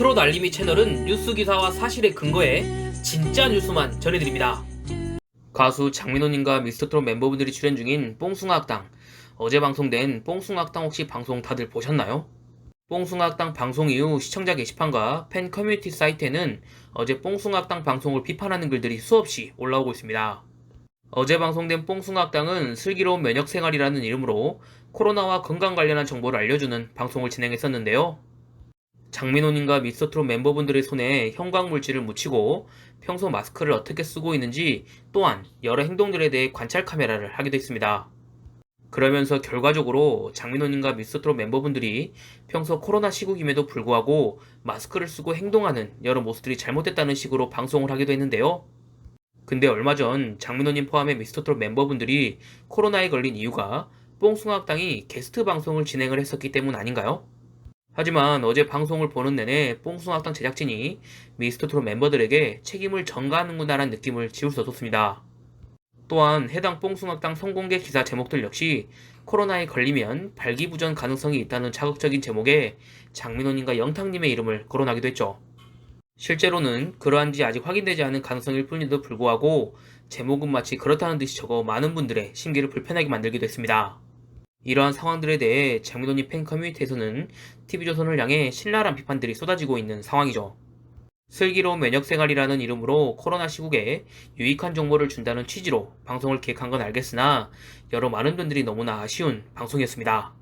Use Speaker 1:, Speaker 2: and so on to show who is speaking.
Speaker 1: 트롯 알림이 채널은 뉴스 기사와 사실에 근거해 진짜 뉴스만 전해드립니다. 가수 장민호님과 미스터트롯 멤버분들이 출연 중인 뽕숭아학당 어제 방송된 뽕숭아학당 혹시 방송 다들 보셨나요? 뽕숭아학당 방송 이후 시청자 게시판과 팬 커뮤니티 사이트에는 어제 뽕숭아학당 방송을 비판하는 글들이 수없이 올라오고 있습니다. 어제 방송된 뽕숭아학당은 슬기로운 면역 생활이라는 이름으로 코로나와 건강 관련한 정보를 알려주는 방송을 진행했었는데요. 장민호님과 미스터트롯 멤버분들의 손에 형광물질을 묻히고 평소 마스크를 어떻게 쓰고 있는지 또한 여러 행동들에 대해 관찰 카메라를 하기도 했습니다. 그러면서 결과적으로 장민호님과 미스터트롯 멤버분들이 평소 코로나 시국임에도 불구하고 마스크를 쓰고 행동하는 여러 모습들이 잘못됐다는 식으로 방송을 하기도 했는데요. 근데 얼마 전 장민호님 포함해 미스터트롯 멤버분들이 코로나에 걸린 이유가 뽕숭아 학당이 게스트 방송을 진행을 했었기 때문 아닌가요? 하지만 어제 방송을 보는 내내 뽕숭아학당 제작진이 미스터트롯 멤버들에게 책임을 전가하는구나라는 느낌을 지울 수 없었습니다. 또한 해당 뽕숭아학당 성공개 기사 제목들 역시 코로나에 걸리면 발기부전 가능성이 있다는 자극적인 제목에 장민호님과 영탁님의 이름을 거론하기도 했죠. 실제로는 그러한지 아직 확인되지 않은 가능성일 뿐에도 불구하고 제목은 마치 그렇다는 듯이 적어 많은 분들의 심기를 불편하게 만들기도 했습니다. 이러한 상황들에 대해 장민호님 팬 커뮤니티에서는 TV조선을 향해 신랄한 비판들이 쏟아지고 있는 상황이죠. 슬기로운 면역생활이라는 이름으로 코로나 시국에 유익한 정보를 준다는 취지로 방송을 기획한 건 알겠으나 여러 많은 분들이 너무나 아쉬운 방송이었습니다.